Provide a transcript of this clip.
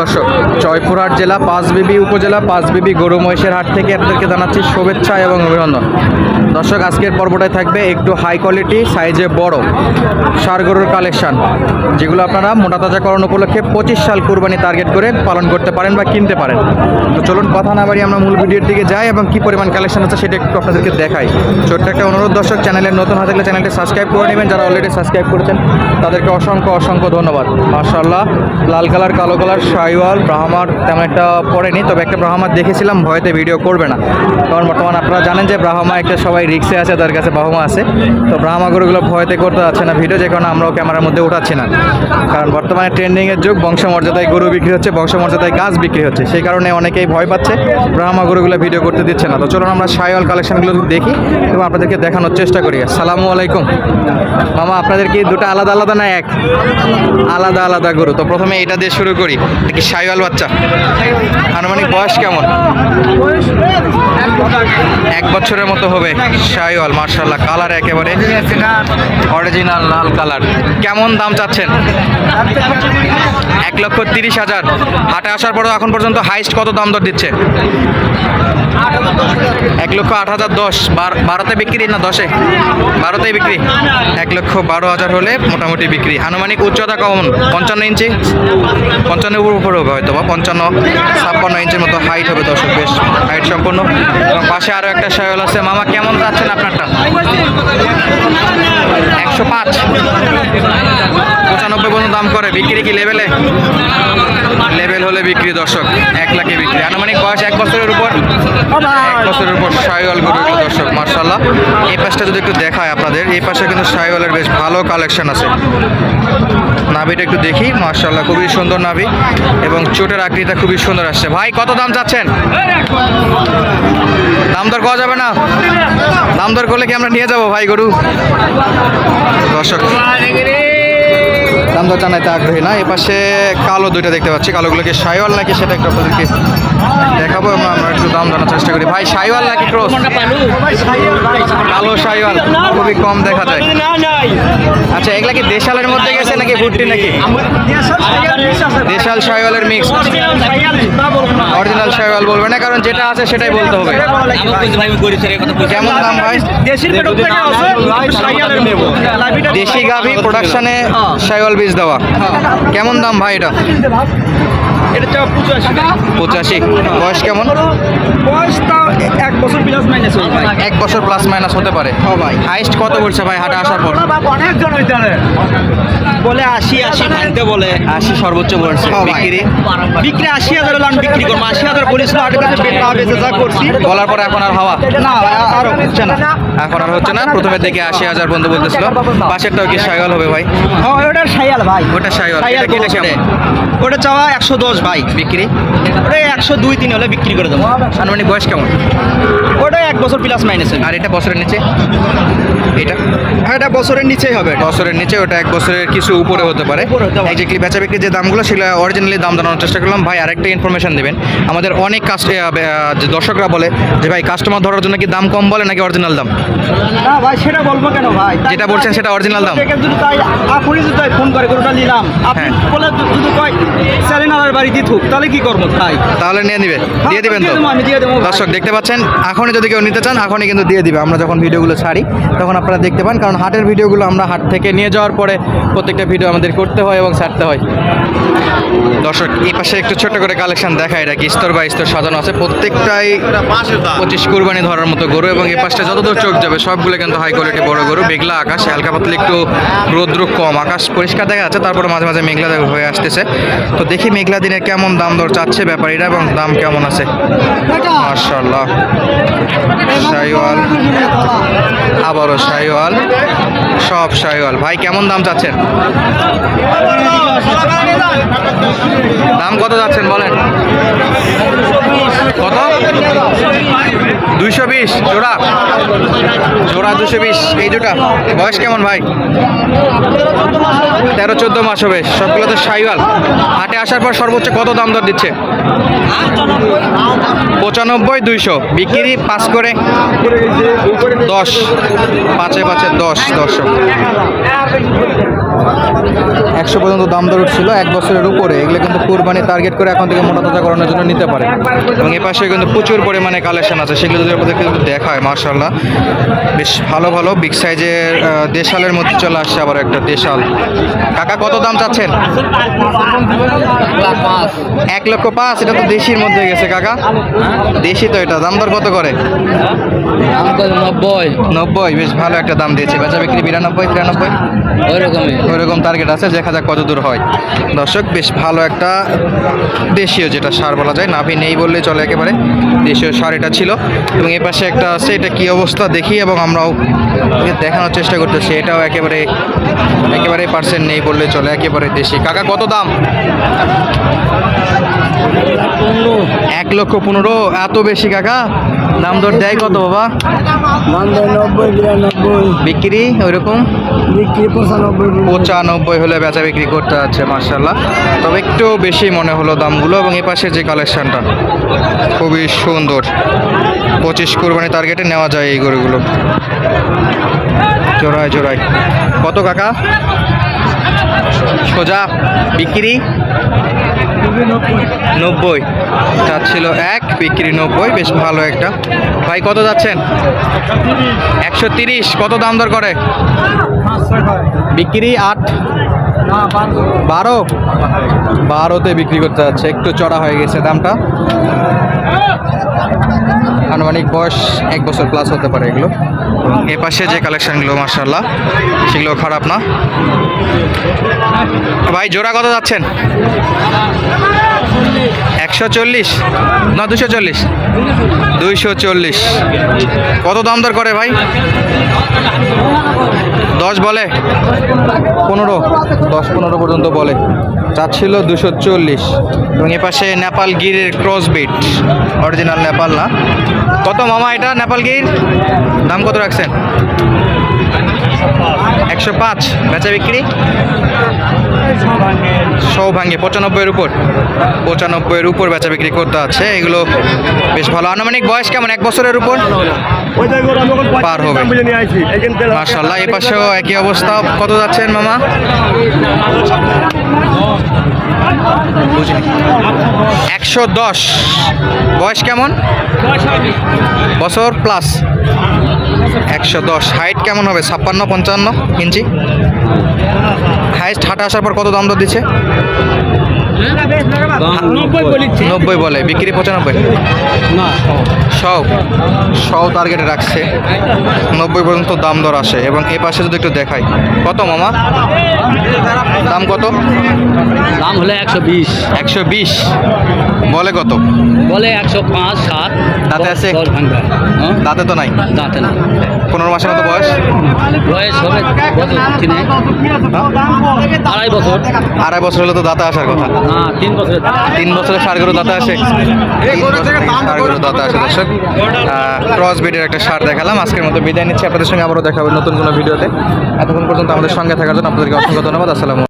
দর্শক, জয়পুরহাট জেলা, পাঁচবিবি উপজেলা, পাঁচবিবি গরু মহিষের হাট থেকে আপনাদেরকে জানাচ্ছি শুভেচ্ছা এবং অভিনন্দন। দর্শক, আজকের পর্বটায় থাকবে একটু হাই কোয়ালিটি সাইজে বড় সার গরুর কালেকশন যেগুলো আপনারা মোটা তাজাকরণ উপলক্ষে পঁচিশ সাল কুরবানি টার্গেট করে পালন করতে পারেন বা কিনতে পারেন। তো চলুন কথা না বাড়ি আমরা মূল ভিডিওর দিকে যাই এবং কি পরিমাণ কালেকশন আছে সেটা একটু আপনাদেরকে দেখাই। ছোট্ট একটা অনুরোধ দর্শক চ্যানেলের নতুন থাকলে চ্যানেলটি সাবস্ক্রাইব করে নেবেন। যারা অলরেডি সাবস্ক্রাইব করেছেন, তাদেরকে অসংখ্য অসংখ্য ধন্যবাদ। মার্শাল্লাহ লাল কালার, কালো কালার শাইওয়াল ব্রাহ্মার তেমন একটা পড়েনি, তবে একটা ব্রাহ্মার দেখেছিলাম, ভয়তে ভিডিও করবে না। কারণ বর্তমানে আপনারা জানেন যে ব্রাহ্মা একটা সবাই রিক্সে আছে, তার কাছে ব্রাহ্মা আছে। তো ব্রাহ্মা গরুগুলো ভয়তে করতে যাচ্ছে না ভিডিও যে কারণে আমরাও ক্যামেরার মধ্যে উঠাচ্ছি না। কারণ বর্তমানে ট্রেন্ডিংয়ের যুগ, বংশমর্যাদায় গরু বিক্রি হচ্ছে, বংশমর্যাদায় গাছ বিক্রি হচ্ছে। সেই কারণে অনেকেই ভয় পাচ্ছে, ব্রাহ্মা গরুগুলো ভিডিও করতে দিচ্ছে না। তো চলুন আমরা শাইওয়াল কালেকশনগুলো দেখি এবং আপনাদেরকে দেখানোর চেষ্টা করি। আসসালামু আলাইকুম। মামা, আপনাদের কি দুটো আলাদা আলাদা না এক? আলাদা আলাদা গরু। তো প্রথমে এটা দিয়ে শুরু করি। কি শাইওয়াল বাচ্চা। আনুমানিক বয়স কেমন? এক বছরের মতো হবে সাইওয়াল মার্শাল্লাহ কালার একেবারে অরিজিনাল লাল কালার। কেমন দাম চাচ্ছেন? এক লক্ষ তিরিশ হাজার। হাটে আসার পরও এখন পর্যন্ত হাইস্ট কত দাম দর দিচ্ছে? লক্ষ আট হাজার দশ। বার- বারোতে বিক্রি না দশে? বারোতেই বিক্রি। এক লক্ষ বারো হাজার হলে মোটামুটি বিক্রি। আনুমানিক উচ্চতা কমন? পঞ্চান্ন ইঞ্চি? পঞ্চান্নের উপরে হবে হয়তো বা পঞ্চান্ন, ছাপ্পান্ন ইঞ্চির মতো হাইট হবে দর্শক, বেশ হাইট সম্পূর্ণ। এবং পাশে আরও একটা সাইকেল আছে। মামা, কেমন যাচ্ছেন আপনারটা? একশো পাঁচ। পঁচানব্বই পর্যন্ত দাম করে। বিক্রি কি লেভেলে লেভেল হলে বিক্রি দর্শক, এক লাখে বিক্রি। আনুমানিক বয়স এক বছরের উপর? এক বছরের উপর। সাইওয়াল গরু এগুলো দর্শক, মার্শাল্লাহ। এই পাশটা যদি একটু দেখায় আপনাদের, এই পাশে কিন্তু সাইওয়ালের বেশ ভালো কালেকশন আছে। নাভিটা একটু দেখি, মার্শাল্লাহ, খুবই সুন্দর নাভি এবং চোটের আকৃতিটা খুবই সুন্দর আসছে। ভাই, কত দাম চাচ্ছেন? দাম দর করা যাবে না? দাম দর করলে কি আমরা নিয়ে যাব ভাই গরু? দর্শক দাম দর জানাইতে আগ্রহী না। এপাশে কালো দুইটা দেখতে পাচ্ছি। কালোগুলো কি সাইওয়াল নাকি সেটা একটু আপনাদেরকে দেখাবো এবং আমরা একটু দাম জানার চেষ্টা করি। ভাই সাইওয়াল নাকি ক্রস? কালো সাইওয়াল খুবই কম দেখা যায়। আচ্ছা এগুলা কি দেশালের মধ্যে গেছে নাকি ভুট্টি নাকি? দেশাল সাইওয়ালের মিক্স অরিজিনাল সাইওয়াল বলবে না, কারণ যেটা আছে সেটাই বলতে হবে। কেমন দাম ভাই? দেশি গাভি প্রোডাকশনে সাইওয়াল বীজ দেওয়া। কেমন দাম ভাই এটা? পঁচাশি। বয়স কেমন? এক বছর প্লাস মাইনাস এক বছর প্লাস মাইনাস হতে পারে। হাইস্ট কত বলছে ভাই হাটে আসার পর? অনেকজন বলে আশি আশি ভাঙতে বলে। আশি সর্বোচ্চ বলছে। বিক্রি? বিক্রি আশি হাজার হলে আমি বিক্রি করব। আশি হাজার বলিস আট কাছে বেচা বেচে যা করছি। বলার পরে এখন আর হাওয়া? না আর হচ্ছে না। এখন আর হচ্ছে না? প্রথমের দিকে আশি হাজার বন্ধু বলতেছিল। পাশেরটাও কি সাইওয়াল হবে ভাই? হ্যাঁ ওটা সাইয়াল ভাই। ওটা সাইওয়াল ওটা চাওয়া একশো দশ ভাই বিক্রি ওটা একশো দুই তিন হলে বিক্রি করে দেবো। আনুমানিক বয়স কেমন? ওটা এক বছর প্লাস মাইনাস আর এটা বছরের নিচে? এটা? এটা বছরের নিচেই হবে। বছরের নিচে ওটা এক বছরের কিছু উপরে হতে পারে। হতে বেচা বিক্রির যে দামগুলো সেগুলো অরিজিনালি দাম জানানোর চেষ্টা করলাম। ভাই আরেকটা ইনফরমেশন দেবেন। আমাদের অনেক কাস্ট যে দর্শকরা বলে যে ভাই কাস্টমার ধরার জন্য কি দাম কম বলে নাকি অরিজিনাল দাম? না ভাই সেটা বলব কেন ভাই? যেটা বলছেন সেটা অরিজিনাল দাম। যদি তাই আপনি যদি তাই ফোন করে গরুটা নিলাম আপনি হ্যাঁ। বলে যদি কয় স্যালিনার বাড়ি দিয়ে থুক তাহলে কি করব? ভাই তাহলে নিয়ে নিবে। দিয়ে দিবেন তো। দর্শক দেখতে পাচ্ছেন? এখনই যদি কেউ নিতে চান এখনই কিন্তু দিয়ে দিবে। আমরা যখন ভিডিওগুলো ছাড়ি তখন আপনারা দেখতে পান কারণ হাটের ভিডিওগুলো আমরা হাট থেকে নিয়ে যাওয়ার পরে প্রত্যেকটা ভিডিও আমাদের করতে হয় এবং ছাড়তে হয়। দর্শক এই পাশে একটু ছোট করে কালেকশন দেখা এটা কি স্তর বা স্তর সাজানো আছে। প্রত্যেকটাই পঁচিশ কুরবানি ধরার মতো গরু এবং এই পাশটা যতদূর চোখ যাবে সবগুলো কিন্তু হাই কোয়ালিটি বড় গরু। মেঘলা আকাশ হালকা পাতলে একটু রৌদ্র কম। আকাশ পরিষ্কার দেখা যাচ্ছে তারপরে মাঝে মাঝে মেঘলা দেখা হয়ে আসতেছে। তো দেখি মেঘলা দিনে কেমন দাম দর চাচ্ছে ব্যাপারীরা এবং দাম কেমন আছে? মার্শাল্লাহ শাইওয়াল আবারও শাইওয়াল সব শাইওয়াল ভাই কেমন দাম চাচ্ছেন? দাম কত যাচ্ছেন বলেন? কত? দুইশো বিশ, জোড়া। জোড়া দুশো বিশ, এই দুটা। বয়স কেমন ভাই? তেরো, চোদ্দ মাস হবে। সবগুলো তো সাইওয়াল। হাটে আসার পর সর্বোচ্চ কত দাম দর দিচ্ছে? পঁচানব্বই, দুইশো। বিক্রি পাস করে দশ। পাঁচে পাঁচে দশ দর্শক। একশো পর্যন্ত দাম দর উঠছিল এক বছরের উপরে। এগুলো কিন্তু কুরবানি টার্গেট করে এখন থেকে মোটা তাজা করানোর জন্য নিতে পারে। এবং এ পাশে কিন্তু প্রচুর পরিমাণে কালেকশন আছে। সেগুলো যদি আপনাদের কিন্তু দেখায় মার্শাল্লাহ বেশ ভালো ভালো। বিগ সাইজের দেশালের মধ্যে চলে আসছে আবার একটা দেশাল। কাকা কত দাম চাচ্ছেন? এক লক্ষ পাঁচ এটা তো দেশির মধ্যে গেছে কাকা। দেশি তো এটা দাম দর কত করে? নব্বই। নব্বই বেশ ভালো একটা দাম দিয়েছে। বেচা বিক্রি বিরানব্বই তিরানব্বই? ওই রকমই ওইরকম টার্গেট আছে, দেখা যাক কত দূর হয়। দর্শক, বেশ ভালো একটা দেশীয় যেটা সার বলা যায়, নাভি নেই বললে চলে একেবারে, দেশীয় সার এটা ছিল। এবং এ পাশে একটা আছে, এটা কি অবস্থা দেখি এবং আমরাও দেখানোর চেষ্টা করতেছি, এটাও একেবারে একেবারে পার্সেন্ট নেই বললে চলে, একেবারে দেশি। কাকা, কত দাম? এক লক্ষ পনেরো এত বেশি কাকা? দাম দর দেয় কত বাবা? বিক্রি ওইরকম? বিক্রি পঁচানব্বই হলে বেচা বিক্রি করতে যাচ্ছে মার্শাল্লাহ তবে একটু বেশি মনে হলো দামগুলো এবং পাশে যে কালেকশনটা খুবই সুন্দর। পঁচিশ কোরবানি টার্গেটে নেওয়া যায় এই গরুগুলো। জোড়ায় জোড়ায়। কত কাকা? সোজা বিক্রি? নব্বই। ছিল এক, বিক্রি নব্বই, বেশ ভালো একটা। ভাই, কত যাচ্ছেন? একশো তিরিশ, কত দাম দর করে? বিক্রি আট। বারো? বারোতে বিক্রি করতে যাচ্ছে, একটু চড়া হয়ে গেছে দামটা। আনুমানিক বয়স এক বছর প্লাস হতে পারে এগুলো। এ পাশে যে কালেকশনগুলো মার্শাল্লাহ সেগুলো খারাপ না। ভাই, জোড়া কত যাচ্ছেন? একশো চল্লিশ? না, দুশো চল্লিশ। দুইশো চল্লিশ। কত দাম দর করে ভাই? দশ বলে? পনেরো। দশ পনেরো পর্যন্ত বলে। চাচ্ছিল দুশো চল্লিশ। এবং এ পাশে নেপাল গিরের ক্রস বিট, অরিজিনাল নেপাল না। কত মামা এটা, নেপাল গির? দাম কত রাখছেন? একশো পাঁচ বেচা বিক্রি? সৌ ভাঙে পঁচানব্বইয়ের উপর। পঁচানব্বইয়ের উপর বেচা বিক্রি করতে আছে। এগুলো বেশ ভালো। আনুমানিক বয়স কেমন? এক বছরের উপর? পার হবে। মার্শাল্লাহ এ পাশেও একই অবস্থা। কত যাচ্ছেন মামা? একশো দশ। বয়স কেমন? বছর প্লাস। একশো দশ। হাইট কেমন হবে? ছাপ্পান্ন, পঞ্চান্ন ইঞ্চি? হাইস্ট হাটে আসার পর কত দাম দিচ্ছে? নব্বই বলে বিক্রি পঁচানব্বই। সব। সব টার্গেটে রাখছে। নব্বই পর্যন্ত দাম দর আসে এবং এ পাশে যদি একটু দেখাই কত মামা? দাম কত? দাম হলে একশো বিশ। একশো বিশ। বলে কত? বলে একশো পাঁচ সাত দাঁতে আছে? হ্যাঁ? দাঁতে তো নাই? দাঁতে না পনেরো মাসের মতো বয়স? বয়স হবে আড়াই বছর। আড়াই বছর হলে তো দাঁতে আসার কথা। না তিন বছর তিন বছরের সার গরু দাঁতে আসে। সার গরু দাঁতে আসে, দর্শক। ক্রস বিডের একটা সার দেখালাম। আজকের মতো বিদায় নিচ্ছি। আপনাদের সঙ্গে আবারও দেখা হবে নতুন কোনো ভিডিওতে। এতক্ষণ পর্যন্ত আমাদের সঙ্গে থাকার জন্য আপনাদেরকে অসংখ্য ধন্যবাদ। আসসালাম